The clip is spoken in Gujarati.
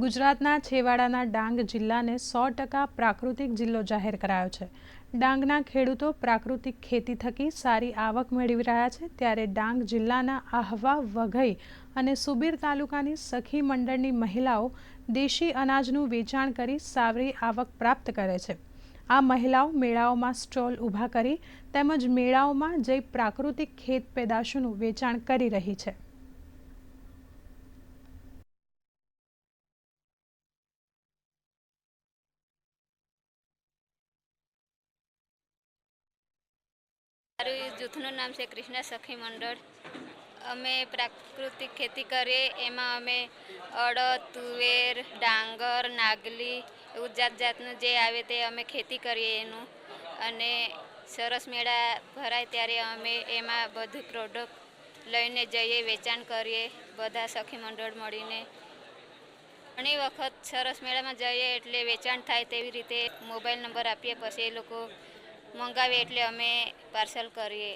ગુજરાતના છેવાડાના ડાંગ જિલ્લાને સો ટકા પ્રાકૃતિક જિલ્લો જાહેર કરાયો છે. ડાંગના ખેડૂતો પ્રાકૃતિક ખેતી થકી સારી આવક મેળવી રહ્યા છે, ત્યારે ડાંગ જિલ્લાના આહવા વઘઈ અને સુબીર તાલુકાની સખી મંડળની મહિલાઓ દેશી અનાજનું વેચાણ કરી સારી આવક પ્રાપ્ત કરે છે. આ મહિલાઓ મેળાઓમાં સ્ટોલ ઊભા કરી તેમજ મેળાઓમાં જઈ પ્રાકૃતિક ખેત પેદાશોનું વેચાણ કરી રહી છે. મારું જૂથનું નામ છે કૃષ્ણ સખી મંડળ. અમે પ્રાકૃતિક ખેતી કરીએ, એમાં અમે અડદ તુવેર, ડાંગર, નાગલી એવું જાત જાતનું જે આવે તે અમે ખેતી કરીએ એનું. અને સરસ મેળા ભરાય ત્યારે અમે એમાં બધું પ્રોડક્ટ લઈને જઈએ, વેચાણ કરીએ, બધા સખી મંડળ મળીને. ઘણી વખત સરસ મેળામાં જઈએ એટલે વેચાણ થાય તેવી રીતે મોબાઈલ નંબર આપીએ, પછી એ લોકો મંગાવે એટલે અમે પાર્સલ કરીએ.